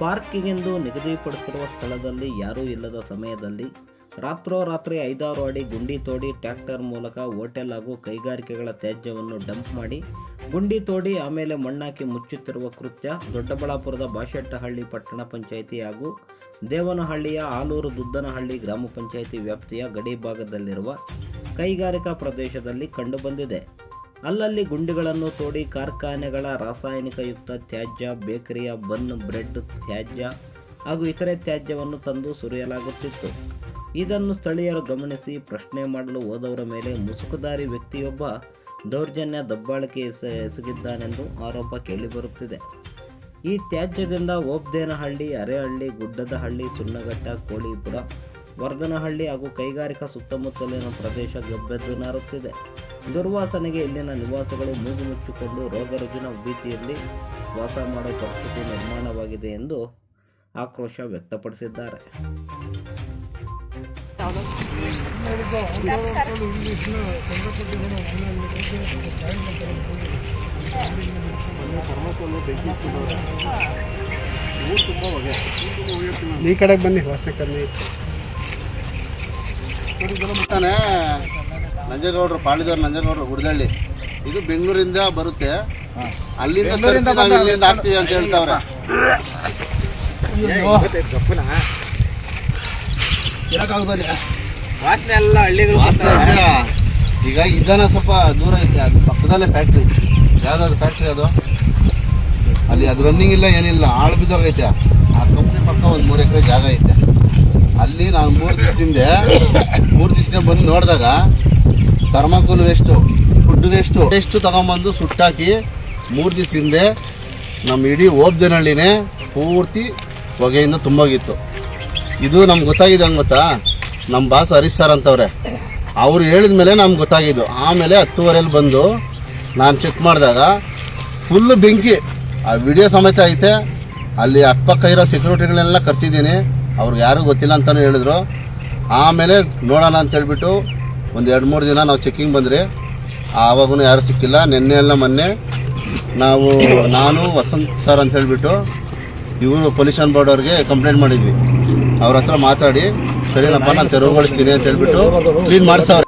ಪಾರ್ಕಿಗೆಂದು ನಿಗದಿಪಡಿಸಿರುವ ಸ್ಥಳದಲ್ಲಿ ಯಾರೂ ಇಲ್ಲದ ಸಮಯದಲ್ಲಿ ರಾತ್ರೋರಾತ್ರಿ ಐದಾರು ಅಡಿ ಗುಂಡಿ ತೋಡಿ ಟ್ರ್ಯಾಕ್ಟರ್ ಮೂಲಕ ಹೋಟೆಲ್ ಹಾಗೂ ಕೈಗಾರಿಕೆಗಳ ತ್ಯಾಜ್ಯವನ್ನು ಡಂಪ್ ಮಾಡಿ ಗುಂಡಿ ತೋಡಿ ಆಮೇಲೆ ಮಣ್ಣಾಕಿ ಮುಚ್ಚುತ್ತಿರುವ ಕೃತ್ಯ ದೊಡ್ಡಬಳ್ಳಾಪುರದ ಬಾಶೆಟ್ಟಹಳ್ಳಿ ಪಟ್ಟಣ ಪಂಚಾಯಿತಿ ಹಾಗೂ ದೇವನಹಳ್ಳಿಯ ಆಲೂರು ದುದ್ದನಹಳ್ಳಿ ಗ್ರಾಮ ಪಂಚಾಯಿತಿ ವ್ಯಾಪ್ತಿಯ ಗಡಿ ಭಾಗದಲ್ಲಿರುವ ಕೈಗಾರಿಕಾ ಪ್ರದೇಶದಲ್ಲಿ ಕಂಡುಬಂದಿದೆ. ಅಲ್ಲಲ್ಲಿ ಗುಂಡಿಗಳನ್ನು ತೋಡಿ ಕಾರ್ಖಾನೆಗಳ ರಾಸಾಯನಿಕಯುಕ್ತ ತ್ಯಾಜ್ಯ, ಬೇಕರಿಯ ಬನ್, ಬ್ರೆಡ್ ತ್ಯಾಜ್ಯ ಹಾಗೂ ಇತರೆ ತ್ಯಾಜ್ಯವನ್ನು ತಂದು ಸುರಿಯಲಾಗುತ್ತಿತ್ತು. ಇದನ್ನು ಸ್ಥಳೀಯರು ಗಮನಿಸಿ ಪ್ರಶ್ನೆ ಮಾಡಲು ಹೋದವರ ಮೇಲೆ ಮುಸುಕುದಾರಿ ವ್ಯಕ್ತಿಯೊಬ್ಬ ದೌರ್ಜನ್ಯ ದಬ್ಬಾಳಿಕೆ ಎಸ, ಎಸಗಿದ್ದಾನೆಂದು ಆರೋಪ ಕೇಳಿಬರುತ್ತಿದೆ. ಈ ತ್ಯಾಜ್ಯದಿಂದ ಓಬ್ದೇನಹಳ್ಳಿ, ಅರೆಹಳ್ಳಿ, ಗುಡ್ಡದಹಳ್ಳಿ, ಸುಣ್ಣಘಟ್ಟ, ಕೋಳಿಪುರ, ವರ್ಧನಹಳ್ಳಿ ಹಾಗೂ ಕೈಗಾರಿಕಾ ಸುತ್ತಮುತ್ತಲಿನ ಪ್ರದೇಶ ಗಬ್ಬೆದ್ದು ನಾರುತ್ತಿದೆ ದುರ್ವಾಸನೆಗೆ ಇಲ್ಲಿನ ನಿವಾಸಿಗಳು ಮೂಗು ಮುಚ್ಚಿಕೊಂಡು ರೋಗರುಜಿನ ಭೀತಿಯಲ್ಲಿ ವಾಸ ಮಾಡುವ ಪರಿಸ್ಥಿತಿ ನಿರ್ಮಾಣವಾಗಿದೆ ಎಂದು ಆಕ್ರೋಶ ವ್ಯಕ್ತಪಡಿಸಿದ್ದಾರೆ. ಈ ಕಡೆ ಬನ್ನಿ ವಾಸನೆ ಕಮ್ಮಿ ತಾನೇ ನಂಜೇಗೌಡರು ಪಾಳಿದವ್ರು ನಂಜೇಗೌಡರು ಗುಡದಳ್ಳಿ. ಇದು ಬೆಂಗಳೂರಿಂದ ಬರುತ್ತೆ. ಅಲ್ಲಿಂದ ತರಿಸಿ ನಾವು ಇಲ್ಲಿಂದ ಹಾಕ್ತೀವಿ ಅಂತ ಹೇಳ್ತಾವ್ರೆ. ವಾಸನೆ ಎಲ್ಲ ಹಳ್ಳಿಗಳು ವಾಸನೆ ಈಗ ಇದನ್ನ ಸ್ವಲ್ಪ ದೂರ ಐತೆ. ಅದು ಪಕ್ಕದಲ್ಲೇ ಫ್ಯಾಕ್ಟ್ರಿ ಯಾವ್ದಾದ್ರು ಫ್ಯಾಕ್ಟ್ರಿ ಅದು? ಅಲ್ಲಿ ಅದು ರನ್ನಿಂಗ್ ಇಲ್ಲ ಏನಿಲ್ಲ. ಆಳು ಬಿದ್ದೋಗೈತೆ. ಆ ಕಂಪ್ನಿ ಪಕ್ಕ ಒಂದು ಮೂರು ಎಕರೆ ಜಾಗ ಐತೆ. ಅಲ್ಲಿ ನಾನು ಮೂರು ದಿವಸದಿಂದ ಮೂರು ದಿವಸದಿಂದ ಬಂದು ನೋಡಿದಾಗ thermocol waste food waste waste ತಗೊಂಬಂದು ಸುಟ್ಟಾಕಿ ಮೂರು ದಿವಸ ಹಿಂದೆ ನಮ್ಮ ಇಡೀ ಓಬ್ಜನಹಳ್ಳಿನೇ ಪೂರ್ತಿ ಹೊಗೆಯಿಂದ ತುಂಬೋಗಿತ್ತು. ಇದು ನಮ್ಗೆ ಗೊತ್ತಾಗಿದೆ ಹಂಗೆ ಗೊತ್ತಾ? ನಮ್ಮ ಬಾಸ್ ಹರೀಶ್ ಸರ್ ಅಂತವ್ರೆ. ಅವ್ರು ಹೇಳಿದ ಮೇಲೆ ನಮ್ಗೆ ಗೊತ್ತಾಗಿದ್ದು. ಆಮೇಲೆ ಹತ್ತುವರೆಯಲ್ಲಿ ಬಂದು ನಾನು ಚೆಕ್ ಮಾಡಿದಾಗ ಫುಲ್ಲು ಬೆಂಕಿ. ಆ ವಿಡಿಯೋ ಸಮೇತ ಐತೆ. ಅಲ್ಲಿ ಅಕ್ಕಪಕ್ಕ ಇರೋ ಸೆಕ್ಯೂರಿಟಿಗಳನ್ನೆಲ್ಲ ಕರೆಸಿದ್ದೀನಿ. ಅವ್ರಿಗೆ ಯಾರಿಗೂ ಗೊತ್ತಿಲ್ಲ ಅಂತಲೂ ಹೇಳಿದ್ರು. ಆಮೇಲೆ ನೋಡೋಣ ಅಂತ ಹೇಳ್ಬಿಟ್ಟು ಒಂದು ಎರಡು ಮೂರು ದಿನ ನಾವು ಚೆಕ್ಕಿಂಗ್ ಬಂದರೆ ಆವಾಗೂ ಯಾರೂ ಸಿಕ್ಕಿಲ್ಲ. ನಿನ್ನೆ ಎಲ್ಲ ಮೊನ್ನೆ ನಾವು, ನಾನು ವಸಂತ್ ಸರ್ ಅಂತ ಹೇಳಿಬಿಟ್ಟು ಇವರು ಪೊಲ್ಯೂಷನ್ ಬೋರ್ಡ್ ಅವ್ರಿಗೆ ಕಂಪ್ಲೇಂಟ್ ಮಾಡಿದ್ವಿ. ಅವ್ರ ಹತ್ರ ಮಾತಾಡಿ, ಸರಿನಪ್ಪ, ನಾನು ತೆರವುಗೊಳಿಸ್ತೀನಿ ಅಂತ ಹೇಳ್ಬಿಟ್ಟು ಕ್ಲೀನ್ ಮಾಡಿಸವ್ರೆ.